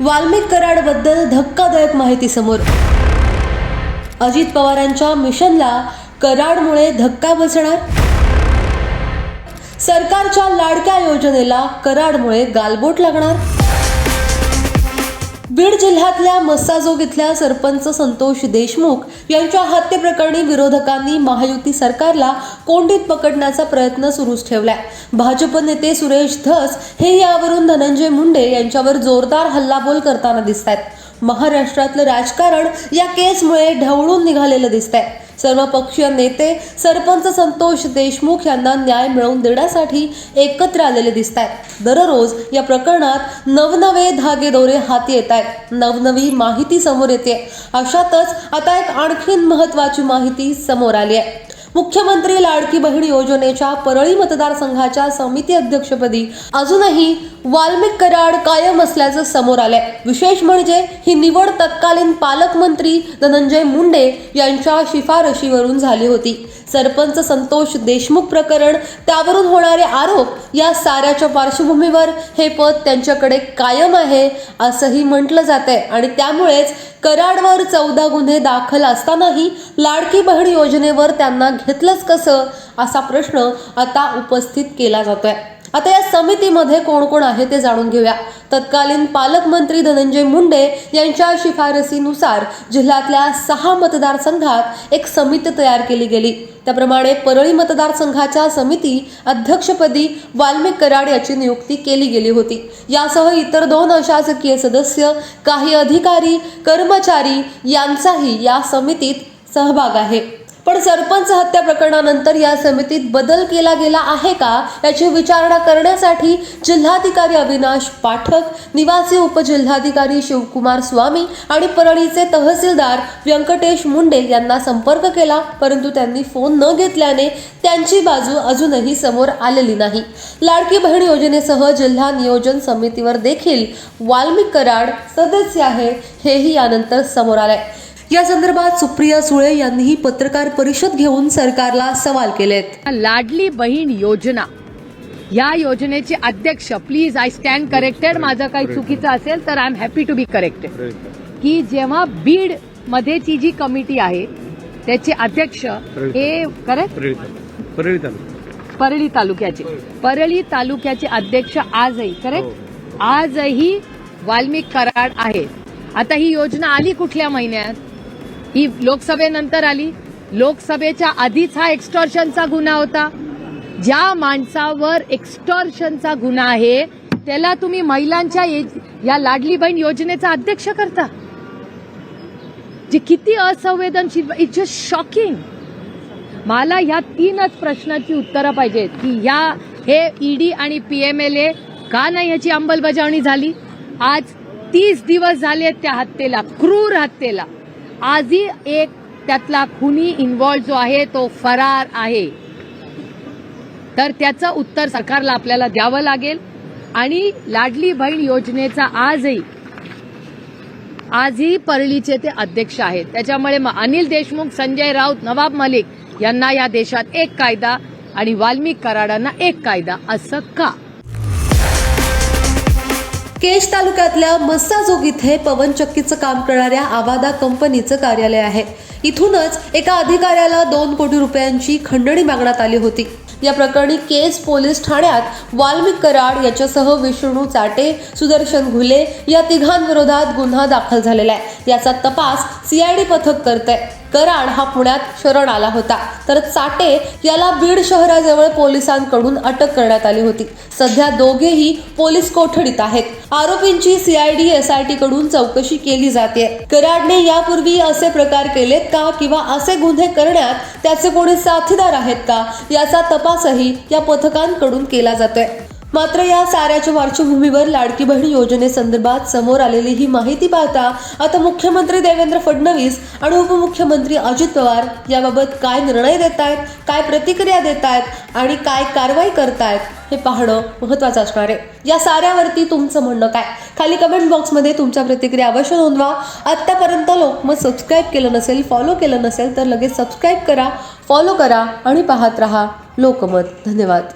वाल्मिक कराडबद्दल धक्कादायक माहिती समोर. अजित पवारांच्या मिशनला कराडमुळे धक्का बसणार? सरकारच्या लाडक्या योजनेला कराडमुळे गालबोट लागणार? बीड जिल्ह्यातल्या मस्साजोग इथल्या सरपंच संतोष देशमुख यांच्या हत्येप्रकरणी विरोधकांनी महायुती सरकारला कोंडीत पकडण्याचा प्रयत्न सुरूच ठेवलाय. भाजप नेते सुरेश धस हे यावरून धनंजय मुंडे यांच्यावर जोरदार हल्लाबोल करताना दिसत आहेत महाराष्ट्रातलं राजकारण या केसमुळे ढवळून निघालेलं दिसतंय. सर्व पक्षीय नेते सरपंच संतोष देशमुख यांना न्याय मिळवून देण्यासाठी एकत्र आलेले दिसत आहेत. दररोज या प्रकरणात नवनवे धागेदोरे हाती येत आहेत. नवनवी माहिती समोर येते. अशातच आता एक आणखीन महत्वाची माहिती समोर आली आहे. मुख्यमंत्री लाडकी बहीण योजनेच्या परळी मतदारसंघाच्या समिती अध्यक्षपदी अजूनही वाल्मिक कराड कायम असल्याचं समोर आलंय. विशेष म्हणजे ही निवड तत्कालीन पालकमंत्री धनंजय मुंडे यांच्या शिफारशीवरून झाली होती. सरपंच संतोष देशमुख प्रकरण त्यावरून होणारे आरोप या साऱ्याच्या पार्श्वभूमीवर हे पद त्यांच्याकडे कायम आहे असंही म्हटलं जात आहे आणि त्यामुळेच कराडवर चौदा गुन्हे दाखल असतानाही लाडकी बहीण योजनेवर त्यांना घेतलंच कसं? असा प्रश्न आता उपस्थित केला जातोय. आता या समितीमध्ये कोण कोण आहे ते जाणून घेऊया. तत्कालीन पालकमंत्री धनंजय मुंडे यांच्या शिफारसीनुसार जिल्ह्यातल्या सहा मतदारसंघात एक समिती तयार केली गेली. त्याप्रमाणे परळी मतदारसंघाच्या समिती अध्यक्षपदी वाल्मिक कराड याची नियुक्ती केली गेली होती. यासह इतर दोन अशासकीय सदस्य काही अधिकारी कर्मचारी यांचाही या समितीत सहभाग आहे. पण सरपंच हत्या प्रकरणानंतर या समितीत बदल केला गेला आहे का याची विचारणा करण्यासाठी जिल्हाधिकारी अविनाश पाठक निवासी उपजिल्हाधिकारी शिवकुमार स्वामी आणि परळीचे तहसीलदार व्यंकटेश मुंडे यांना संपर्क केला परंतु त्यांनी फोन न घेतल्याने त्यांची बाजू अजूनही समोर आलेली नाही. लाडकी बहीण योजनेसह जिल्हा नियोजन समितीवर देखील वाल्मिक कराड सदस्य आहे हेही यानंतर समोर आलंय. या संदर्भात सुप्रिया सुळे यांनीही पत्रकार परिषद घेऊन सरकारला सवाल केलेत. लाडली बहीण योजना. या योजनेचे अध्यक्ष प्लीज आय स्टँड करेक्टेड माझं काही चुकीचं असेल तर I am happy to be corrected की जेव्हा बीड मध्येची जी कमिटी आहे त्याचे अध्यक्ष हे करेक्ट परळी तालुका. परळी तालुक्याचे. परळी तालुक्याचे अध्यक्ष आजही करेक्ट आजही वाल्मिक कराड आहे आता ही योजना आली कुठल्या महिन्यात? ही लोकसभेनंतर आली. लोकसभेच्या आधीच हा एक्स्टॉर्शनचा गुन्हा होता. ज्या माणसावर एक्स्टॉर्शनचा गुन्हा आहे त्याला तुम्ही महिलांच्या या लाडली बहीण योजनेचा अध्यक्ष करता. जे किती असंवेदनशील इट्स जस्ट शॉकिंग मला ह्या तीनच प्रश्नाची उत्तरं पाहिजेत की ह्या हे ईडी आणि पीएमएलए का नाही याची अंमलबजावणी झाली? आज तीस दिवस झाले त्या हत्येला क्रूर हत्येला. आजही एक त्यातला खुनी इन्व्हॉल्व जो आहे तो फरार आहे. तर त्याचं उत्तर सरकारला आपल्याला द्यावं लागेल. आणि लाडली बहीण योजनेचा आजही आजही परळीचे ते अध्यक्ष आहेत. त्याच्यामुळे मग अनिल देशमुख संजय राऊत नवाब मलिक यांना या देशात एक कायदा आणि वाल्मिक कराडांना एक कायदा असं का? केश तालुक्यातल्या मस्साजोग इथे पवनचक्कीचं काम करणाऱ्या आवादा कंपनीचं कार्यालय आहे. इथूनच एका अधिकाऱ्याला दोन कोटी रुपयांची खंडणी मागण्यात आली होती. या प्रकरणी केस पोलीस ठाण्यात वाल्मिक कराड याच्यासह विष्णू चाटे सुदर्शन घुले या तिघांविरोधात गुन्हा दाखल झालेला आहे. याचा तपास सीआयडी पथक करते कराड हा पुण्यात शरण आला होता. तर चाटे याला बीड शहराजवळ पोलिसांकडून अटक करण्यात आली होती. सध्या दोघेही पोलीस कोठडीत आहेत. आरोपींची सीआयडी एसआयटी कडून चौकशी केली जाते कराडने यापूर्वी असे प्रकार केलेत का किंवा असे गुन्हे करण्यात त्याचे कोणी साथीदार आहेत का याचा तपासही या पथकांकडून केला जातोय. मात्र या साऱ्याच्या पार्श्वभूमीवर लाडकी बहीण योजनेसंदर्भात समोर आलेली ही माहिती पाहता आता मुख्यमंत्री देवेंद्र फडणवीस आणि उपमुख्यमंत्री अजित पवार याबाबत काय निर्णय देत आहेत काय प्रतिक्रिया देत आहेत आणि काय कारवाई करतायत हे पाहणं महत्वाचं असणार आहे. या साऱ्यावरती तुमचं म्हणणं काय? खाली कमेंट बॉक्समध्ये तुमच्या प्रतिक्रिया अवश्य नोंदवा. आत्तापर्यंत लोकमत सबस्क्राईब केलं नसेल फॉलो केलं नसेल तर लगेच सबस्क्राईब करा फॉलो करा आणि पाहत रहा. लोकमत. धन्यवाद.